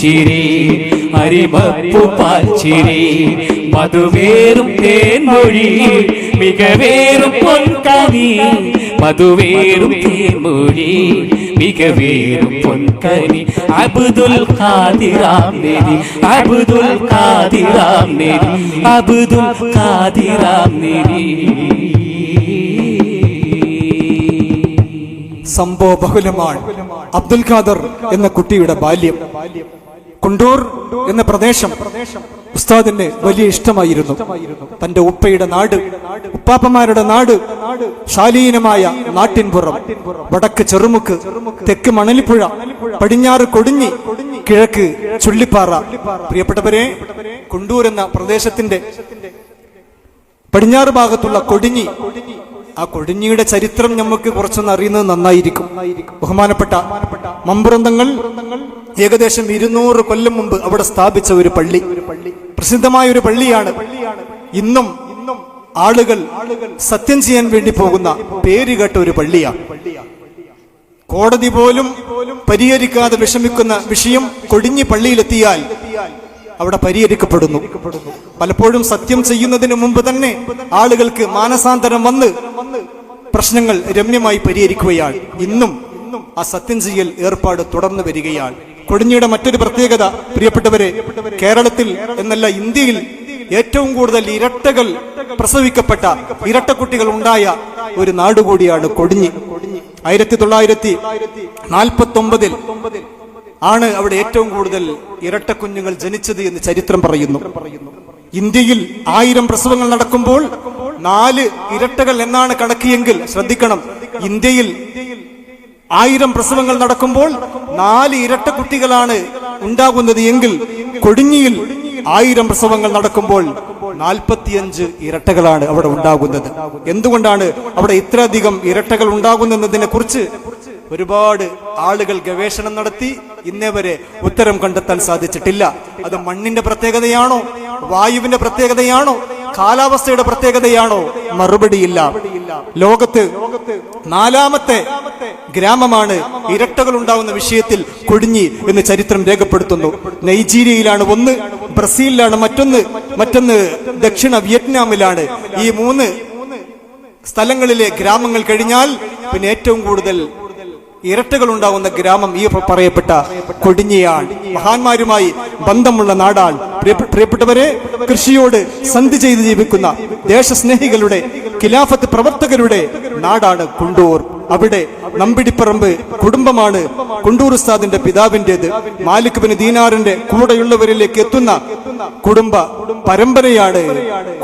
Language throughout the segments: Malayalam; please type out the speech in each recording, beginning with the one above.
പുഞ്ചിരി അരിമപ്പു പാച്ചിരി മധുവേറും തേൻമൊഴി മികവേറും പൊൻകനി. മധുവേറും തേൻമൊഴി മികവേറും പൊൻകനി. അബ്ദുൽ ഖാദിറാം നേരി അബ്ദുൽ ഖാദിറാം നേരി അബ്ദുൽ ഖാദിറാം നേരി സംഭവ ബഹുലമാണ് അബ്ദുൽ ഖാദർ എന്ന കുട്ടിയുടെ ബാല്യം. കുണ്ടൂർ എന്ന പ്രദേശം ഉസ്താദിന് വലിയ ഇഷ്ടമായിരുന്നു. തന്റെ ഉപ്പയുടെ നാട് ഉപ്പാപ്പമാരുടെ നാട് ശാലീനമായ നാട്ടിൻപുറം വടക്ക് ചെറുമുക്ക് തെക്ക് മണലിപ്പുഴ പടിഞ്ഞാറ് കൊടിഞ്ഞി കിഴക്ക് ചുള്ളിപ്പാറ. പ്രിയപ്പെട്ടവരെ കുണ്ടൂർ എന്ന പ്രദേശത്തിന്റെ പടിഞ്ഞാറ് ഭാഗത്തുള്ള കൊടിഞ്ഞി ആ കൊടിഞ്ഞിയുടെ ചരിത്രം നമുക്ക് കുറച്ചൊന്ന് അറിയുന്നത് നന്നായിരിക്കും. ബഹുമാനപ്പെട്ട മമ്പുറന്തങ്ങൾ ഏകദേശം ഇരുന്നൂറ് കൊല്ലം മുമ്പ് അവിടെ സ്ഥാപിച്ച ഒരു പള്ളി. പ്രസിദ്ധമായ ഒരു പള്ളിയാണ്. ഇന്നും ആളുകൾ സത്യം ചെയ്യാൻ വേണ്ടി പോകുന്ന പേരുകേട്ട ഒരു പള്ളിയാണ് കോടതി പോലും പരിഹരിക്കാതെ വിഷമിക്കുന്ന വിഷയം കൊടിഞ്ഞി പള്ളിയിലെത്തിയാൽ അവിടെ പരിഹരിക്കപ്പെടുന്നു. പലപ്പോഴും സത്യം ചെയ്യുന്നതിന് മുമ്പ് തന്നെ ആളുകൾക്ക് മാനസാന്തരം വന്ന് പ്രശ്നങ്ങൾ രമ്യമായി പരിഹരിക്കുകയാണ്. ഇന്നും ആ സത്യം ചെയ്യൽ ഏർപ്പാട് തുടർന്നു വരികയാണ്. കൊടിഞ്ഞിയുടെ മറ്റൊരു പ്രത്യേകത പ്രിയപ്പെട്ടവരെ കേരളത്തിൽ എന്നല്ല ഇന്ത്യയിൽ ഏറ്റവും കൂടുതൽ ഇരട്ടകൾ പ്രസവിക്കപ്പെട്ട ഇരട്ടക്കുട്ടികൾ ഉണ്ടായ ഒരു നാടുകൂടിയാണ് കൊടിഞ്ഞി ആയിരത്തി തൊള്ളായിരത്തി നാൽപ്പത്തി ഒമ്പതിൽ ആണ് അവിടെ ഏറ്റവും കൂടുതൽ ഇരട്ട കുഞ്ഞുങ്ങൾ ജനിച്ചത് എന്ന് ചരിത്രം പറയുന്നു. ഇന്ത്യയിൽ ആയിരം പ്രസവങ്ങൾ നടക്കുമ്പോൾ നാല് ഇരട്ടകൾ എന്നാണ് കണക്കിയെങ്കിൽ ശ്രദ്ധിക്കണം. ഇന്ത്യയിൽ ആയിരം പ്രസവങ്ങൾ നടക്കുമ്പോൾ നാല് ഇരട്ട കുട്ടികളാണ് ഉണ്ടാകുന്നത് എങ്കിൽ കൊടിഞ്ഞിയിൽ ആയിരം പ്രസവങ്ങൾ നടക്കുമ്പോൾ നാൽപ്പത്തിയഞ്ച് ഇരട്ടകളാണ് അവിടെ ഉണ്ടാകുന്നത്. എന്തുകൊണ്ടാണ് അവിടെ ഇത്രയധികം ഇരട്ടകൾ ഉണ്ടാകുന്നതിനെ കുറിച്ച് ഒരുപാട് ആളുകൾ ഗവേഷണം നടത്തി ഇന്നേ വരെ ഉത്തരം കണ്ടെത്താൻ സാധിച്ചിട്ടില്ല. അത് മണ്ണിന്റെ പ്രത്യേകതയാണോ വായുവിന്റെ പ്രത്യേകതയാണോ കാലാവസ്ഥയുടെ പ്രത്യേകതയാണോ? മറുപടിയില്ല. ലോകത്ത് നാലാമത്തെ ഗ്രാമമാണ് ഇരട്ടകൾ ഉണ്ടാവുന്ന വിഷയത്തിൽ കൊടിഞ്ഞി എന്ന് ചരിത്രം രേഖപ്പെടുത്തുന്നു. നൈജീരിയയിലാണ് ഒന്ന് ബ്രസീലിലാണ് മറ്റൊന്ന് മറ്റൊന്ന് ദക്ഷിണ വിയറ്റ്നാമിലാണ്. ഈ മൂന്ന് സ്ഥലങ്ങളിലെ ഗ്രാമങ്ങൾ കഴിഞ്ഞാൽ പിന്നെ ഏറ്റവും കൂടുതൽ ഇരട്ടകൾ ഉണ്ടാകുന്ന ഗ്രാമം ഈ പറയപ്പെട്ട കൊടിഞ്ഞിയാൾ മഹാന്മാരുമായി ബന്ധമുള്ള നാടാൾ. പ്രിയപ്പെ- പ്രിയപ്പെട്ടവരെ കൃഷിയോട് സന്ധി ചെയ്ത് ജീവിക്കുന്ന ദേശസ്നേഹികളുടെ ഖിലാഫത്ത് പ്രവർത്തകരുടെ നാടാണ് കുണ്ടൂർ. അവിടെ നമ്പിടിപ്പറമ്പ് കുടുംബമാണ് കുണ്ടൂർ ഉസ്താദിന്റെ പിതാവിന്റേത്. മാലിക് ബിൻ ദീനാറിന്റെ കൂടെയുള്ളവരിലേക്ക് എത്തുന്ന കുടുംബ പരമ്പരയാണ്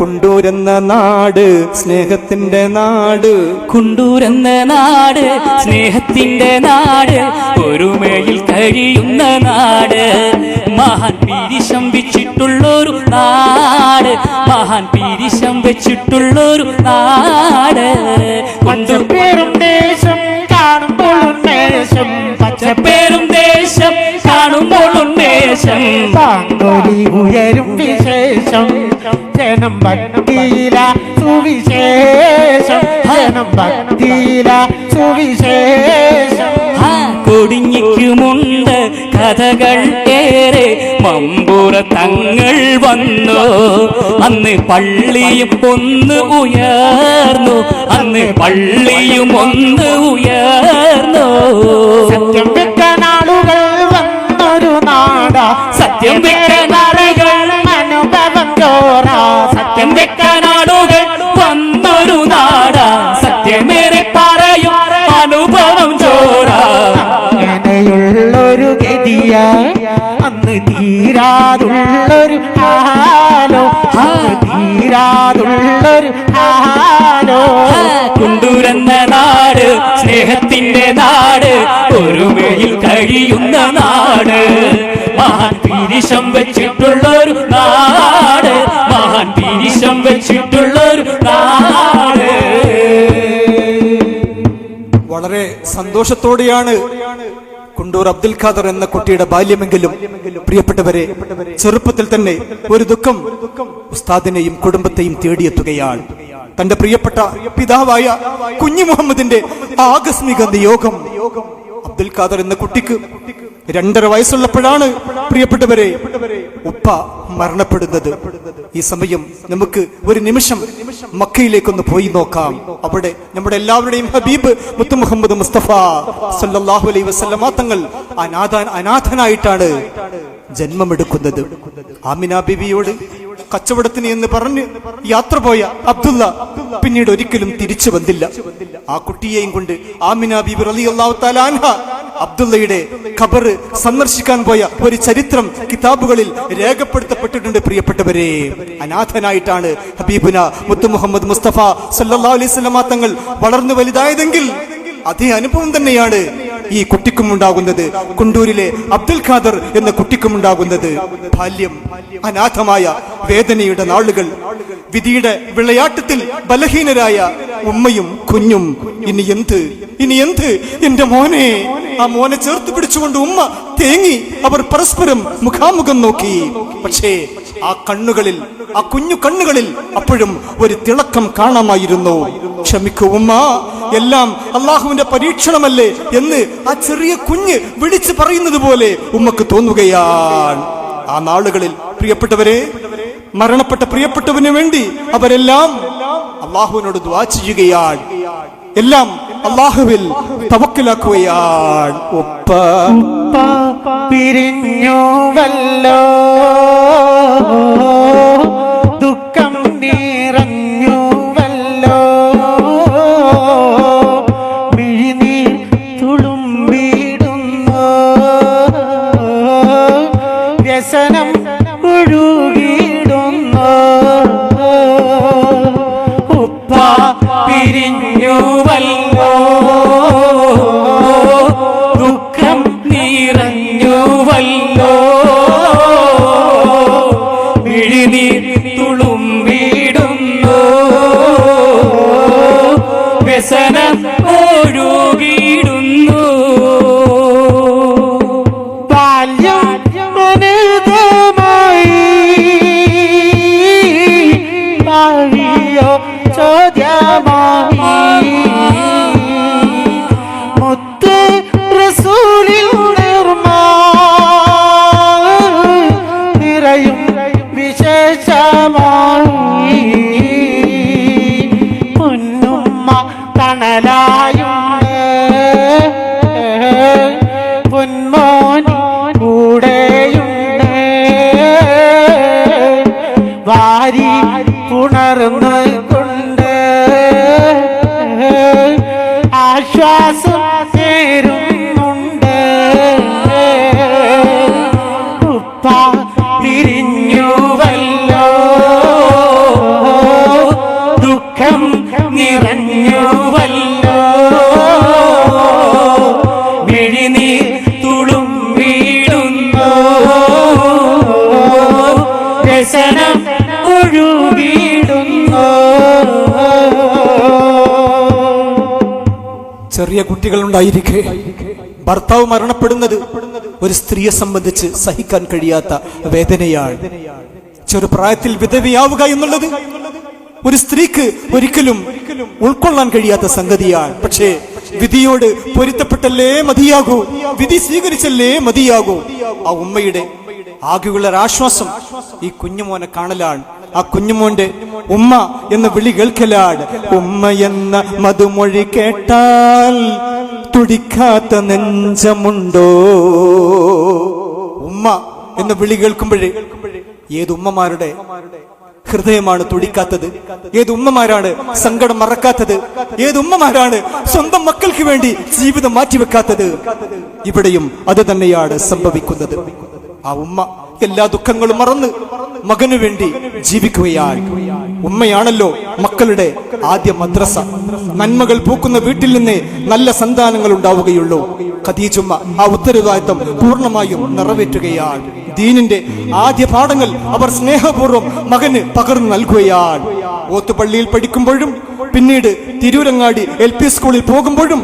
കുണ്ടൂർ എന്ന നാട് സ്നേഹത്തിന്റെ നാട്. കുണ്ടൂരെന്ന നാട് സ്നേഹത്തിന്റെ നാട് ഒരുമയിൽ കഴിയുന്ന നാട്. മഹാൻ പീരിശം വെച്ചിട്ടുള്ളൊരു നാട് മഹാൻ പീരിശം വെച്ചിട്ടുള്ളൊരു നാട്. കൊണ്ടൂർ ഉന്മേഷം പാങ്കൊലി ഉയരും വിശേഷം. ജനം ഭക്തിയില സുവിശേഷം. ജനം ഭക്തിയില സുവിശേഷം. കൊടിഞ്ഞിക്കുമുണ്ട് കഥകൾ ഏറെ. മമ്പുറ തങ്ങൾ വന്നു. അന്ന് പള്ളിയും ഒന്ന് ഉയർന്നു. അന്ന് പള്ളിയും ഒന്ന് ഉയർന്നു. സത്യം സത്യം വെക്കനാളുകൾ അനുഭവം ചോറാ? സത്യം വെക്കനാളുകൾ വന്നൊരു നാടാ? സത്യമേറെ പറയും അനുഭവം ചോരാ അങ്ങനെയുള്ളൊരു ഗതിയ. അന്ന് തീരാതുള്ളൊരു ആലോ. തീരാതുള്ളൊരു ആലോ. കുണ്ടൂരെന്ന പീരിശം വെച്ചിട്ടുള്ളൊരു നാട്. മഹാൻ പിരിശം വെച്ചിട്ടുള്ള ഒരു നാട്. വളരെ സന്തോഷത്തോടെയാണ് കുണ്ടൂർ അബ്ദുൽ ഖാദർ എന്ന കുട്ടിയുടെ ബാല്യമെങ്കിലും പ്രിയപ്പെട്ടവരെ ചെറുപ്പത്തിൽ തന്നെ ഒരു ദുഃഖം ഉസ്താദിനെയും കുടുംബത്തെയും തേടിയെത്തുകയാണ്. തന്റെ പ്രിയപ്പെട്ട പിതാവായ കുഞ്ഞു മുഹമ്മദിന്റെ ആകസ്മിക നിയോഗം അബ്ദുൽ ഖാദർ എന്ന കുട്ടിക്ക് രണ്ടര വയസ്സുള്ളപ്പോഴാണ് പ്രിയപ്പെട്ടവരെ ഉപ്പ മരണപ്പെടുന്നത്. ഈ സമയം നമുക്ക് ഒരു നിമിഷം മക്കയിലേക്കൊന്ന് പോയി നോക്കാം. അവിടെ നമ്മുടെ എല്ലാവരുടെയും ഹബീബ് മുത്തു മുഹമ്മദ് മുസ്തഫ സല്ലല്ലാഹു അലൈ വസല്ലമ തങ്ങൾ അനാഥ അനാഥനായിട്ടാണ് ജന്മമെടുക്കുന്നത്. ആമിന ബിബിയോട് കച്ചവടത്തിന് എന്ന് പറഞ്ഞ് യാത്ര പോയ അബ്ദുള്ള പിന്നീട് ഒരിക്കലും തിരിച്ചു വന്നില്ല. ആ കുട്ടിയെയും കൊണ്ട് ആമിന ബിബി റളിയല്ലാഹു അള്ളാഹു അൻഹ അബ്ദുള്ളയുടെ ഖബർ സന്ദർശിക്കാൻ പോയ ഒരു ചരിത്രം കിതാബുകളിൽ രേഖപ്പെടുത്തപ്പെട്ടിട്ടുണ്ട് പ്രിയപ്പെട്ടവരെ. അനാഥനായിട്ടാണ് ഹബീബുന മുത്തു മുഹമ്മദ് മുസ്തഫ വസല്ലമ തങ്ങൾ വളർന്നു വലുതായതെങ്കിൽ അതേ അനുഭവം തന്നെയാണ് ഈ കുട്ടിക്കും ഉണ്ടാകുന്നത്. കുണ്ടൂരിലെ അബ്ദുൽ ഖാദർ എന്ന കുട്ടിക്കും ഉണ്ടാകുന്നത്. ബാല്യം അനാഥമായ വേദനയുടെ നാളുകൾ വിധിയുടെ വിളയാട്ടത്തിൽ ബലഹീനരായ ഉമ്മയും കുഞ്ഞും ഇനി എന്ത്? ഇനി എന്ത്? എന്റെ മോനെ ആ മോനെ ചേർത്ത് പിടിച്ചുകൊണ്ട് ഉമ്മ തേങ്ങി അവർ പരസ്പരം മുഖാമുഖം നോക്കി. പക്ഷേ ആ കണ്ണുകളിൽ ആ കുഞ്ഞു കണ്ണുകളിൽ അപ്പോഴും ഒരു തിളക്കം കാണാമായിരുന്നു. ക്ഷമിക്കൂ ഉമ്മ എല്ലാം അള്ളാഹുവിന്റെ പരീക്ഷണമല്ലേ എന്ന് ആ ചെറിയ കുഞ്ഞ് വിളിച്ചു പറയുന്നത് പോലെ ഉമ്മക്ക് തോന്നുകയാണ്. ആ നാളുകളിൽ പ്രിയപ്പെട്ടവരെ മരണപ്പെട്ട പ്രിയപ്പെട്ടവന് വേണ്ടി അവരെല്ലാം അള്ളാഹുവിനോട് ദ്വാ ചെയ്യുകയാണ്. എല്ലാം അള്ളാഹുവിൽ തവക്കിലാക്കുകയാണ് ഉപ്പ. ഒപ്പ പിരിഞ്ഞുവല്ലോ. ദുഃഖം ഉപ്പ പിരിഞ്ഞുവല്ലോ ദുഃഖം നിറഞ്ഞുവല്ലോ. മിഴിനീർ തുളുമ്പിടുന്നു രസനം ഒഴുകിയിടുന്നു. ചെറിയ കുട്ടികൾ ഉണ്ടായിരിക്കെ ഭർത്താവ് മരണപ്പെടുന്നത് ഒരു സ്ത്രീയെ സംബന്ധിച്ച് സഹിക്കാൻ കഴിയാത്ത വേദനയാണ്. ചെറുപ്രായത്തിൽ വിധവയാവുക എന്നുള്ളത് ഒരു സ്ത്രീക്ക് ഒരിക്കലും ഉൾക്കൊള്ളാൻ കഴിയാത്ത സംഗതിയാണ്. പക്ഷേ വിധിയോട് പൊരുത്തപ്പെട്ടല്ലേ മതിയാകൂ? വിധി സ്വീകരിച്ചല്ലേ മതിയാകൂ? ആ ഉമ്മയുടെ ആകെയുള്ള ഒരാശ്വാസം ഈ കുഞ്ഞുമോനെ കാണലാണ്. ആ കുഞ്ഞുമോന്റെ ഉമ്മ എന്ന വിളി കേൾക്കലാണ്. ഉമ്മ എന്ന മധുമൊഴി കേട്ടാൽ തുടിക്കാത്ത നെഞ്ചമുണ്ടോ? ഉമ്മ എന്ന വിളി കേൾക്കുമ്പോഴേ ഏത് ഉമ്മമാരുടെ ഹൃദയമാണ് തുടിക്കാത്തത്? ഏത് ഉമ്മമാരാണ് സങ്കടം മറക്കാത്തത്? ഏത് ഉമ്മമാരാണ് സ്വന്തം മക്കൾക്ക് വേണ്ടി ജീവിതം മാറ്റിവെക്കാത്തത്? ഇവിടെയും അത് തന്നെയാണ് സംഭവിക്കുന്നത്. ആ ഉമ്മ എല്ലാ ദുഃഖങ്ങളും മറന്ന് മകനു വേണ്ടി ജീവിക്കുകയാൽ. ഉമ്മയാണല്ലോ മക്കളുടെ ആദ്യ മദ്രസ. നന്മകൾ പൂക്കുന്ന വീട്ടിൽ നിന്നേ നല്ല സന്താനങ്ങൾ ഉണ്ടാവുകയുള്ളൂ. ഖദീജുമ്മ ആ ഉത്തരവാദിത്തം പൂർണമായും നിറവേറ്റുകയാണ് ദീനിന്റെ ആദ്യ പാഠങ്ങൾ അവർ സ്നേഹപൂർവം മകന് പകർന്നു നൽകുകയാണ് ഓത്തുപള്ളിയിൽ പഠിക്കുമ്പോഴും പിന്നീട് തിരൂരങ്ങാടി എൽ പി സ്കൂളിൽ പോകുമ്പോഴും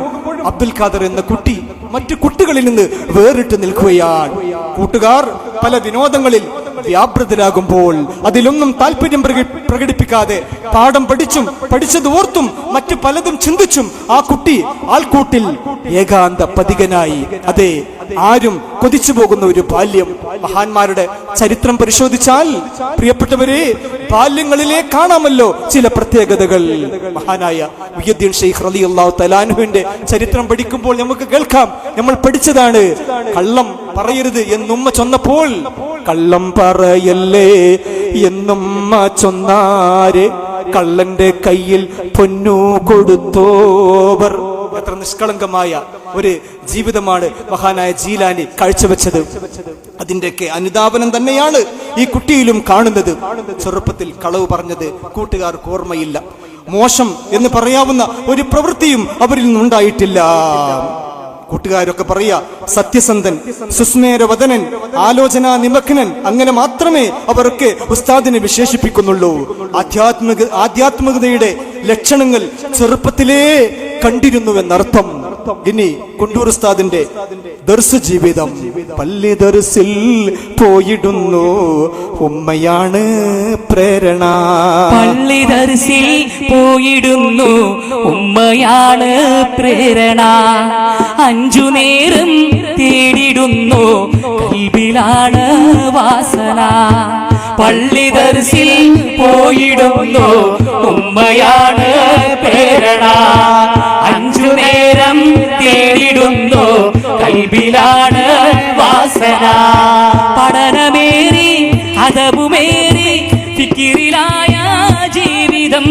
അബ്ദുൽ ഖാദർ എന്ന കുട്ടി മറ്റു കുട്ടികളിൽ നിന്ന് വേറിട്ട് നിൽക്കുകയാണ് കൂട്ടുകാർ പല വിനോദങ്ങളിൽ വ്യാപൃതരാകുമ്പോൾ അതിലൊന്നും താല്പര്യം പ്രക- പ്രകടിപ്പിക്കാതെ പാഠം പഠിച്ചും പഠിച്ചത് ഓർത്തും മറ്റു പലതും ചിന്തിച്ചും ആ കുട്ടി ആൾക്കൂട്ടിൽ ഏകാന്ത പതികനായി അതെ ആരും കൊതിച്ചു പോകുന്ന ഒരു ബാല്യം. മഹാന്മാരുടെ ചരിത്രം പരിശോധിച്ചാൽ പ്രിയപ്പെട്ടവരെ ബാല്യങ്ങളിലെ കാണാമല്ലോ ചില പ്രത്യേകതകൾ. മഹാനായ മുഹ്യദ്ദീൻ ഷെയ്ഖ് അള്ളാഹു തലാനുവിന്റെ ചരിത്രം പഠിക്കുമ്പോൾ നമുക്ക് കേൾക്കാം. നമ്മൾ പഠിച്ചതാണ് കള്ളം. പറയരുത് എന്നുമ്മ ചൊന്നപ്പോൾ കള്ളം പറയല്ലേ എന്നുമ്മ ചൊന്നാരെ? കള്ളന്റെ കയ്യിൽ പൊന്നു കൊടുത്തോവർ. എത്ര നിഷ്കളങ്കമായ ഒരു ജീവിതമാണ് മഹാനായ ജീലാനി കാഴ്ചവെച്ചത്. അതിന്റെയൊക്കെ അനുതാപനം തന്നെയാണ് ഈ കുട്ടിയിലും കാണുന്നത്. ചെറുപ്പത്തിൽ കളവ് പറഞ്ഞത് കൂട്ടുകാർക്ക് ഓർമ്മയില്ല. മോശം എന്ന് പറയാവുന്ന ഒരു പ്രവൃത്തിയും അവരിൽ നിന്നുണ്ടായിട്ടില്ല. കൂട്ടുകാരൊക്കെ പറയുക സത്യസന്ധൻ സുസ്മേരവദനൻ ആലോചനാ നിമഗ്നൻ. അങ്ങനെ മാത്രമേ അവരൊക്കെ ഉസ്താദിനെ വിശേഷിപ്പിക്കുന്നുള്ളൂ. ആധ്യാത്മിക ആധ്യാത്മികതയുടെ ലക്ഷണങ്ങൾ ചെറുപ്പത്തിലേ കണ്ടിരുന്നുവെന്നർത്ഥം. ഇനി കുണ്ടൂർ ഉസ്താദിന്റെ ദർസ് ജീവിതം പള്ളി ദർസിൽ പോയിടുന്നു. ഉമ്മയാണ് പ്രേരണ. പള്ളി ദർസിൽ പോയിടുന്നു. ഉമ്മയാണ് പ്രേരണ. അഞ്ചു നേരം തേടിടുന്നു. കൽബിലാണ് വാസന. പള്ളി ദർശിൽ പോയിടുന്നു. ഉമ്മയാണ് പ്രേരണ അഞ്ചു നേരം തേടിടുന്നു. കൽബിലാണ് വാസന. പഠനമേറി അതവുമേറി ഫിക്കിരിലായ ജീവിതം.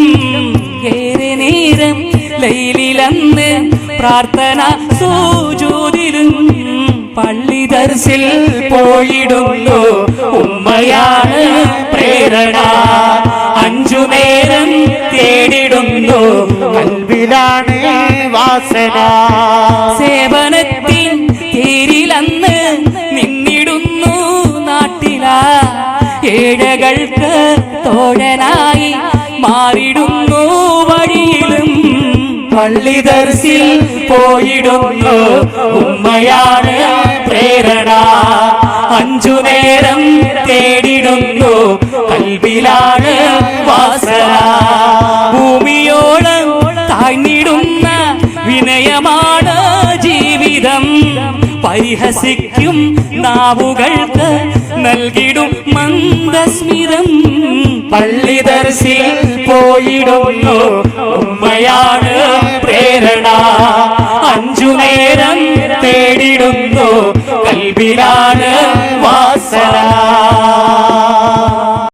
ഏറെ നേരം ലൈലിലന്ന് പ്രാർത്ഥന സൂചൂതിലും പള്ളി ദർശിൽ പോയിടുന്നു. ഉമ്മയാണ് പ്രേരണ. അഞ്ചു നേരം തേടിടുന്നു. അൽവിലാണ് വാസന. സേവനത്തിൻ തേരിലന്ന് നിന്നിടുന്നു നാട്ടില. ഏഴകൾക്ക് തോഴനായി മാറിടുന്നു വഴിയിലും പള്ളി ദർശിൽ പോയിടുന്നു. ഉമ്മയാണ് പ്രേരണ. അഞ്ചു നേരം തേടിടുന്നു. കൽവിലാണ് വാസന. ഭൂമിയോളം താഴ്ന്നിടുന്ന വിനയമാണ് ജീവിതം. പരിഹസിക്കും നാവുകൾക്ക് നൽകിടും മന്ദസ്മിതം. പള്ളി ദർശി പോയിടുന്നു. ഉമ്മയാണ് പ്രേരണ. അഞ്ചു നേരം തേടിടുന്നു. കൽവിലാണ് വാസന.